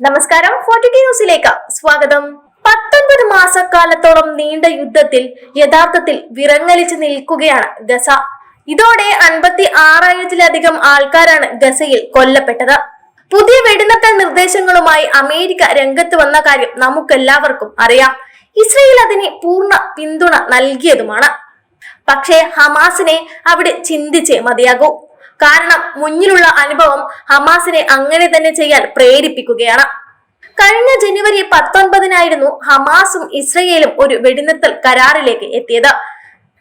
നമസ്കാരം ഫോർട്ടി ന്യൂസിലേക്ക് സ്വാഗതം. പത്തൊൻപത് മാസക്കാലത്തോളം നീണ്ട യുദ്ധത്തിൽ യഥാർത്ഥത്തിൽ വിറങ്ങലിച്ചു നിൽക്കുകയാണ് ഗസ. ഇതോടെ അൻപത്തി ആറായിരത്തിലധികം ആൾക്കാരാണ് ഗസയിൽ കൊല്ലപ്പെട്ടത്. പുതിയ വെടിനിർത്തൽ നിർദ്ദേശങ്ങളുമായി അമേരിക്ക രംഗത്ത് വന്ന കാര്യം നമുക്കെല്ലാവർക്കും അറിയാം. ഇസ്രയേൽ അതിന് പൂർണ പിന്തുണ നൽകിയതുമാണ്. പക്ഷേ ഹമാസിനെ അവിടെ ചിന്തിച്ചേ മതിയാകൂ. കാരണം മുന്നിലുള്ള അനുഭവം ഹമാസിനെ അങ്ങനെ തന്നെ ചെയ്യാൻ പ്രേരിപ്പിക്കുകയാണ്. കഴിഞ്ഞ ജനുവരി പത്തൊൻപതിനായിരുന്നു ഹമാസും ഇസ്രയേലും ഒരു വെടിനിർത്തൽ കരാറിലേക്ക് എത്തിയത്.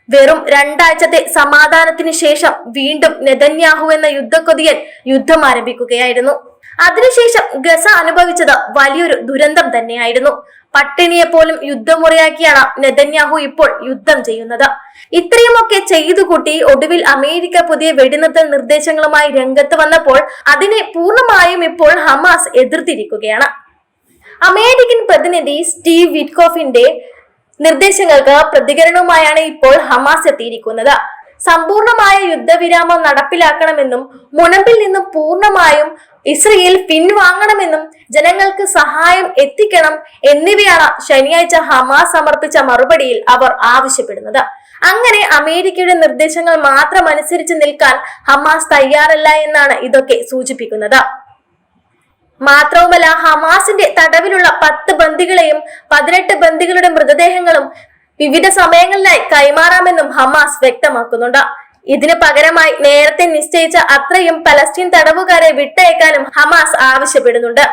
വെറും രണ്ടാഴ്ചത്തെ സമാധാനത്തിന് ശേഷം വീണ്ടും നെതന്യാഹു എന്ന യുദ്ധക്കൊതിയൻ യുദ്ധം ആരംഭിക്കുകയായിരുന്നു. അതിനുശേഷം ഗസ അനുഭവിച്ചത് വലിയൊരു ദുരന്തം തന്നെയായിരുന്നു. പട്ടിണിയെ പോലും യുദ്ധമുറയാക്കിയാണ് നെതന്യാഹു ഇപ്പോൾ യുദ്ധം ചെയ്യുന്നത്. ഇത്രയുമൊക്കെ ചെയ്തു കൂട്ടി ഒടുവിൽ അമേരിക്ക പുതിയ വെടിനിർത്തൽ നിർദ്ദേശങ്ങളുമായി രംഗത്ത് വന്നപ്പോൾ അതിനെ പൂർണമായും ഇപ്പോൾ ഹമാസ് എതിർത്തിരിക്കുകയാണ്. അമേരിക്കൻ പ്രതിനിധി സ്റ്റീവ് വിറ്റ്കോഫിന്റെ നിർദ്ദേശങ്ങൾക്ക് പ്രതികരണവുമായാണ് ഇപ്പോൾ ഹമാസ് എത്തിയിരിക്കുന്നത്. സമ്പൂർണമായ യുദ്ധവിരാമം നടപ്പിലാക്കണമെന്നും മുനമ്പിൽ നിന്നും പൂർണമായും ഇസ്രയേൽ പിൻവാങ്ങണമെന്നും ജനങ്ങൾക്ക് സഹായം എത്തിക്കണം എന്നിവയാണ് ശനിയാഴ്ച ഹമാസ് സമർപ്പിച്ച മറുപടിയിൽ അവർ ആവശ്യപ്പെടുന്നത്. അങ്ങനെ അമേരിക്കയുടെ നിർദ്ദേശങ്ങൾ മാത്രം അനുസരിച്ച് നിൽക്കാൻ ഹമാസ് തയ്യാറല്ല എന്നാണ് ഇതൊക്കെ സൂചിപ്പിക്കുന്നത്. മാത്രവുമല്ല ഹമാസിന്റെ തടവിലുള്ള പത്ത് ബന്ദികളെയും പതിനെട്ട് ബന്ദികളുടെ മൃതദേഹങ്ങളും വിവിധ സമയങ്ങളിലായി കൈമാറാമെന്നും ഹമാസ് വ്യക്തമാക്കുന്നുണ്ട്. ഇതിന് പകരമായി നേരത്തെ നിശ്ചയിച്ച അത്രയും പലസ്തീൻ തടവുകാരെ വിട്ടയക്കാനും ഹമാസ് ആവശ്യപ്പെടുന്നുണ്ട്.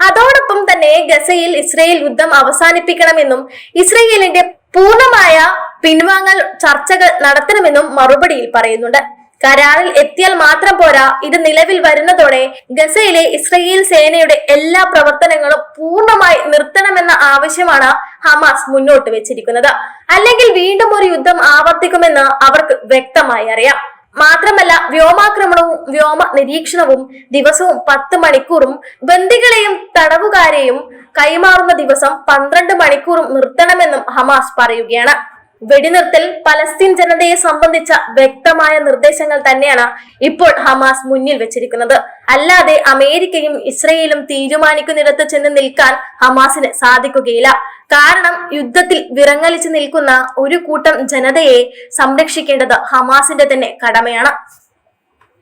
അതോടൊപ്പം തന്നെ ഗസയിൽ ഇസ്രയേൽ യുദ്ധം അവസാനിപ്പിക്കണമെന്നും ഇസ്രയേലിന്റെ പൂർണമായ പിൻവാങ്ങൽ ചർച്ചകൾ നടത്തണമെന്നും മറുപടിയിൽ പറയുന്നുണ്ട്. കരാറിൽ എത്തിയാൽ മാത്രം പോരാ. ഇത് നിലവിൽ വരുന്നതോടെ ഗസയിലെ ഇസ്രയേൽ സേനയുടെ എല്ലാ പ്രവർത്തനങ്ങളും പൂർണമായി നിർത്തണമെന്ന ആവശ്യമാണ് ഹമാസ് മുന്നോട്ട് വെച്ചിരിക്കുന്നത്. അല്ലെങ്കിൽ വീണ്ടും ഒരു യുദ്ധം ആവർത്തിക്കുമെന്ന് അവർക്ക് വ്യക്തമായി അറിയാം. മാത്രമല്ല വ്യോമാക്രമണവും വ്യോമ നിരീക്ഷണവും ദിവസവും പത്ത് മണിക്കൂറും ബന്ദികളെയും തടവുകാരെയും കൈമാറുന്ന ദിവസം പന്ത്രണ്ട് മണിക്കൂറും നിർത്തണമെന്നും ഹമാസ് പറയുകയാണ്. വെടിനിർത്തൽ പലസ്തീൻ ജനതയെ സംബന്ധിച്ച വ്യക്തമായ നിർദ്ദേശങ്ങൾ തന്നെയാണ് ഇപ്പോൾ ഹമാസ് മുന്നിൽ വെച്ചിരിക്കുന്നത്. അല്ലാതെ അമേരിക്കയും ഇസ്രയേലും തീരുമാനിക്കുന്നിടത്ത് ചെന്ന് നിൽക്കാൻ ഹമാസിന് സാധിക്കുകയില്ല. കാരണം യുദ്ധത്തിൽ വിറങ്ങലിച്ചു നിൽക്കുന്ന ഒരു കൂട്ടം ജനതയെ സംരക്ഷിക്കേണ്ടത് ഹമാസിന്റെ തന്നെ കടമയാണ്.